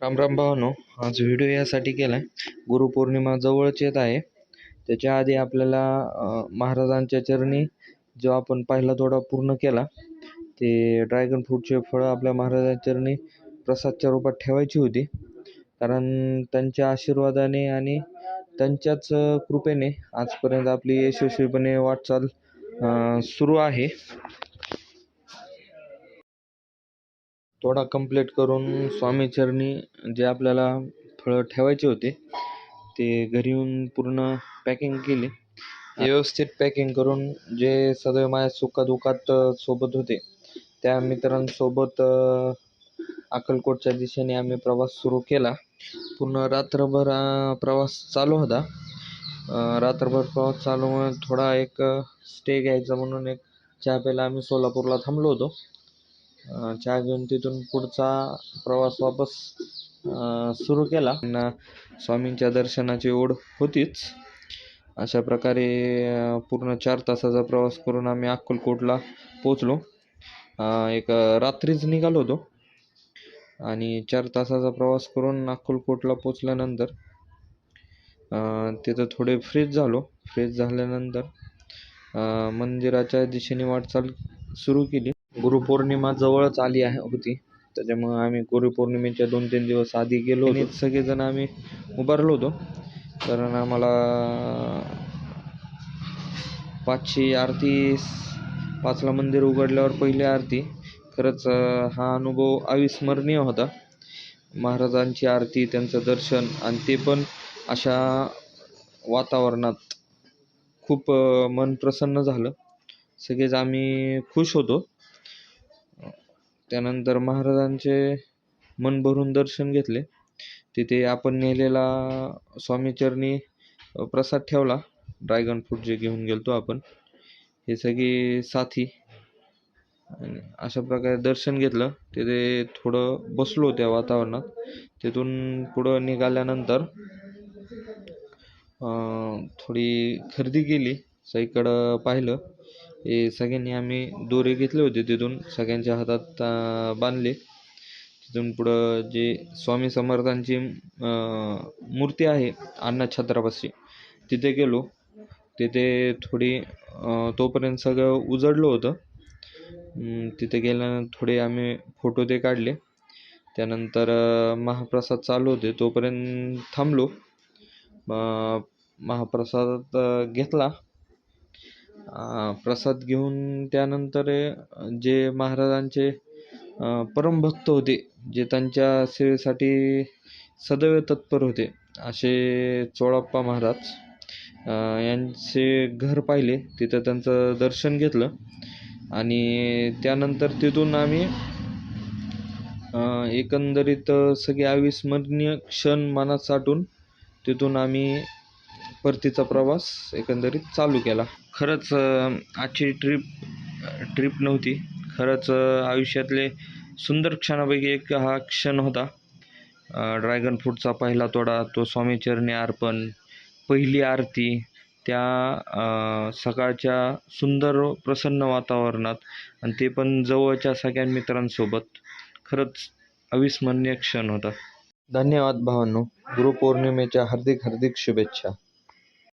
राम राम भावानो आज व्हिडिओ यासाठी केला आहे गुरुपौर्णिमा जवळच येत आहे. त्याच्या आधी आपल्याला महाराजांच्या चरणी जो आपण पहिला थोडा पूर्ण केला ते ड्रॅगन फ्रूटचे फळं आपल्या महाराजांच्या चरणी प्रसादच्या रूपात ठेवायची होती. कारण त्यांच्या आशीर्वादाने आणि त्यांच्याच कृपेने आजपर्यंत आपली यशस्वीपणे वाटचाल सुरू आहे. तोडा कंप्लीट करून स्वामीचरणी जे आपल्याला फळं ठेवायचे होते ते घरी येऊन पूर्ण पॅकिंग केली. व्यवस्थित पॅकिंग करून जे सदैव माझ्या सुखादुखात सोबत होते त्या मित्रांसोबत अक्कलकोटच्या दिशेने आम्ही प्रवास सुरू केला. पूर्ण रात्रभर प्रवास चालू होता. रात्रभर प्रवास चालूमुळे थोडा एक स्टे घ्यायचा म्हणून एक चहा प्यायला आम्ही सोलापूरला थांबलो होतो. अ, चहा घेऊन तिथून पुढचा प्रवास वापस सुरू केला. स्वामींच्या दर्शनाची ओढ होतीच. अशा प्रकारे पूर्ण चार तासाचा प्रवास करून आम्ही अक्कलकोटला पोचलो एक रात्रीच निघालो होतो. आणि चार तासाचा प्रवास करून अक्कलकोटला पोचल्यानंतर तिथं थोडे फ्रेश झालो. फ्रेश झाल्यानंतर मंदिराच्या दिशेने वाटचाल सुरू केली. गुरुपौर्णिमा जवळच आली आहे होती त्याच्यामुळं आम्ही गुरुपौर्णिमेच्या दोन तीन दिवस आधी गेलो होतो. सगळेजण आम्ही उभारलो होतो. कारण आम्हाला पाचशे आरती पाचला मंदिर उघडल्यावर पहिली आरती. खरंच हा अनुभव अविस्मरणीय होता. महाराजांची आरती त्यांचं दर्शन आणि ते पण अशा वातावरणात खूप मन प्रसन्न झालं. सगळेच आम्ही खुश होतो. त्यानंतर महाराजांचे मन भरून दर्शन घेतले. तिथे आपण नेलेला स्वामीचरणी प्रसाद ठेवला. ड्रॅगन फ्रूट जे घेऊन गेलतो आपण. हे सगळे साथी आणि अशा प्रकारे दर्शन घेतलं. तिथे थोडं बसलो त्या वातावरणात. तिथून पुढं निघाल्यानंतर थोडी खरेदी केली. सगळीकडं पाहिलं. हे सगळ्यांनी आम्ही दोरे घेतले होते तिथून सगळ्यांच्या हातात बांधले. तिथून पुढं जे स्वामी समर्थांची मूर्ती आहे अण्णा छत्रापाशी तिथे गेलो. तिथे थोडी तोपर्यंत सगळं उजडलं होतं. तिथे गेल्यानंतर थोडे आम्ही फोटो ते काढले. त्यानंतर महाप्रसाद चालू होते तोपर्यंत थांबलो. महाप्रसाद घेतला. प्रसाद घेऊन त्यानंतर जे महाराजांचे परमभक्त होते जे त्यांच्या सेवेसाठी सदैव तत्पर होते असे चोळाप्पा महाराज यांचे घर पाहिले तिथं त्यांचं दर्शन घेतलं आणि त्यानंतर तिथून आम्ही एकंदरीत सगळे अविस्मरणीय क्षण मनात साठून तिथून आम्ही परतीचा प्रवास एकंदरीत चालू केला. खरंच आजची ट्रिप ट्रिप नव्हती. खरंच आयुष्यातले सुंदर क्षणापैकी एक हा क्षण होता. ड्रॅगन फ्रूटचा पहिला तोडा तो स्वामीचरणी अर्पण पहिली आरती त्या सकाळच्या सुंदर प्रसन्न वातावरणात आणि ते पण जवळच्या सगळ्या मित्रांसोबत. खरंच अविस्मरणीय क्षण होता. धन्यवाद भावांनो. गुरुपौर्णिमेच्या हार्दिक हार्दिक शुभेच्छा.